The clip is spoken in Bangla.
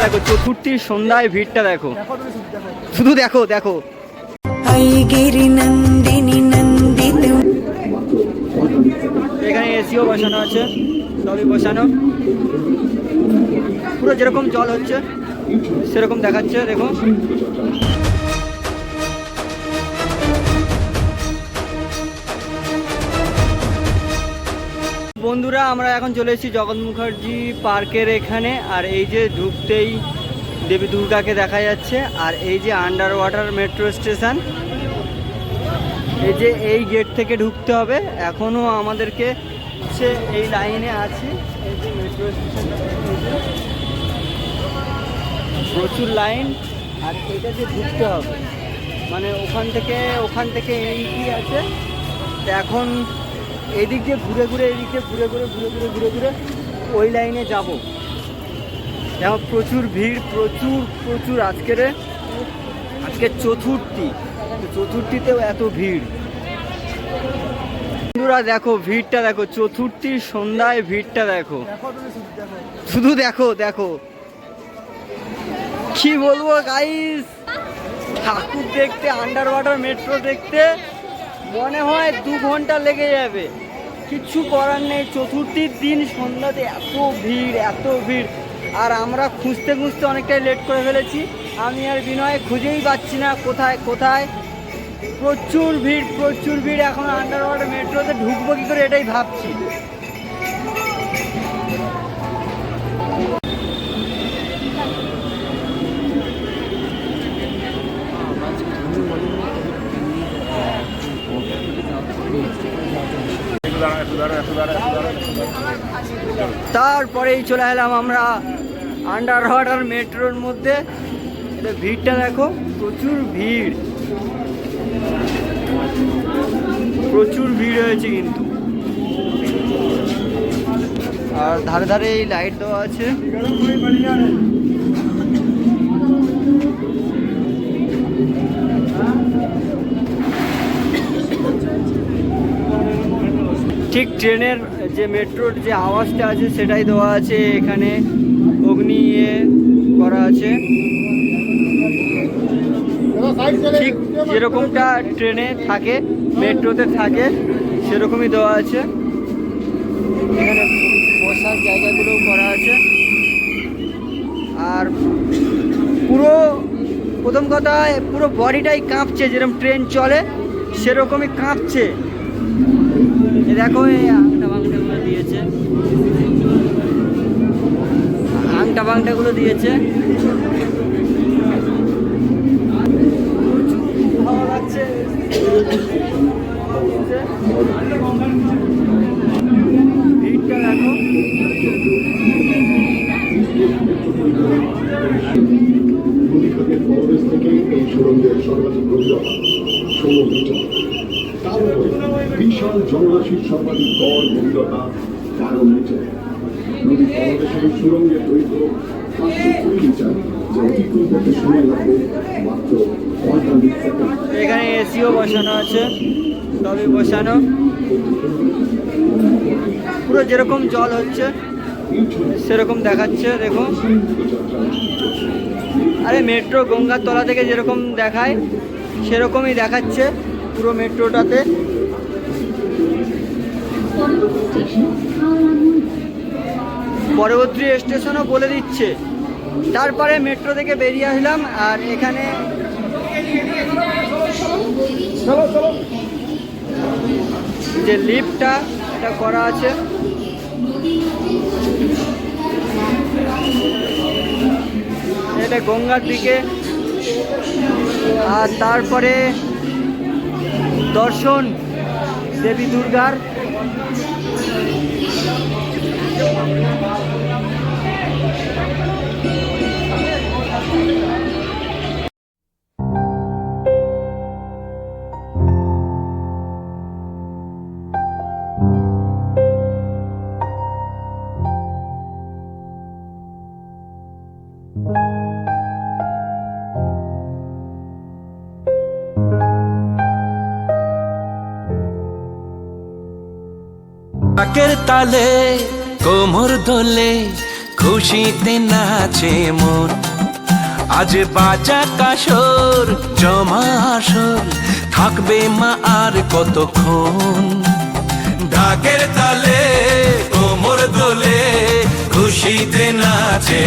দেখো চতুর্থীর সন্ধ্যায় ভিড়টা দেখো। শুধু দেখো দেখো। এখানে এসিও বসানো আছে সবই বসানো। পুরো যেরকম জল হচ্ছে সেরকম দেখাচ্ছে দেখো। বন্ধুরা, আমরা এখন চলে এসেছি জগৎ মুখার্জি পার্কের এখানে। আর এই যে ঢুকতেই দেবী দুর্গাকে দেখা যাচ্ছে। আর এই যে আন্ডার ওয়াটার মেট্রো স্টেশন এই যে এই গেট থেকে ঢুকতে হবে। এখনও আমাদেরকে হচ্ছে এই লাইনে আছে। এই যে মেট্রো স্টেশন প্রচুর লাইন আর এটা যে ঢুকতে হবে মানে ওখান থেকে ওখান থেকে এন্ট্রি আছে? তো এখন এদিক দিয়ে ঘুরে ঘুরে, এদিকে ঘুরে ঘুরে ঘুরে ঘুরে ঘুরে ঘুরে ওই লাইনে যাব। দেখো, প্রচুর ভিড়, প্রচুর প্রচুর আজকের আজকে চতুর্থী। চতুর্থীতেও এত ভিড়। বন্ধুরা, দেখো, ভিড়টা দেখো, চতুর্থীর সন্ধ্যায় ভিড়টা দেখো। শুধু দেখো দেখো। কি বলব গাইস ঠাকুর দেখতে আন্ডার ওয়াটার মেট্রো দেখতে মনে হয় দু ঘণ্টা লেগে যাবে। কিচ্ছু করার নেই, চতুর্থীর দিন সন্ধ্যাতে এত ভিড় এত ভিড়। আর আমরা খুঁজতে খুঁজতে অনেকটাই লেট করে ফেলেছি। আমি আর বিনয় খুঁজেই পাচ্ছি না কোথায় কোথায়। প্রচুর ভিড় প্রচুর ভিড়। এখন আন্ডার মেট্রোতে ঢুকবো কি করে এটাই ভাবছি। তারপরেই চলে এলাম আমরা আন্ডার ওয়াটার মেট্রোর মধ্যে। ভিড়টা দেখো, প্রচুর ভিড়। প্রচুর ভিড় হয়েছে কিন্তু। আর ধারে ধারে এই লাইট দেওয়া আছে। ঠিক ট্রেনের যে মেট্রোর যে আওয়াজটা আছে সেটাই দেওয়া আছে এখানে। অগ্নি ইয়ে করা আছে। ঠিক যেরকমটা ট্রেনে থাকে, মেট্রোতে থাকে, সেরকমই দেওয়া আছে। এখানে বসার জায়গাগুলোও করা আছে। আর পুরো, প্রথম কথা, পুরো বডিটাই কাঁপছে, যেরকম ট্রেন চলে, সেরকমই কাঁপছে। দেখো এই আংটা বাংটাগুলো দিয়েছে। আংটা বাংটাগুলো দিয়েছে। ভালো লাগছে। দেখো। সর্বাধিক উপরে বিশাল জলরাশির সর্বাধিক গড় গভীরতা তেরো মিটার নদী এই সুরঙ্গের দৈর্ঘ্য পাঁচশো কুড়ি মিটার, যা অতিক্রম করতে সময় লাগবে মাত্র পঁয়তাল্লিশ সেকেন্ড। এখানে এসিও বসানো আছে সবই বসানো। পুরো যেরকম জল হচ্ছে, সেরকম দেখাচ্ছে দেখো আরে মেট্রো গঙ্গার তলা থেকে যেরকম দেখায়, সেরকমই দেখাচ্ছে পুরো মেট্রোটাতে। পরবর্তী স্টেশনও বলে দিচ্ছে। তারপরে মেট্রো থেকে বেরিয়ে আসলাম আর এখানে যে লিফটটা, এটা করা আছে। এটা গঙ্গার দিকে। আর তারপরে দর্শন, দেবী দুর্গার। ডাকের তালে, কোমর দোলে খুশিতে নাচে মন। আজ বাজা কাসর জমা আসর, থাকবে মা আর কতক্ষণ? ঢাকের তালে, কোমর দোলে খুশিতে নাচে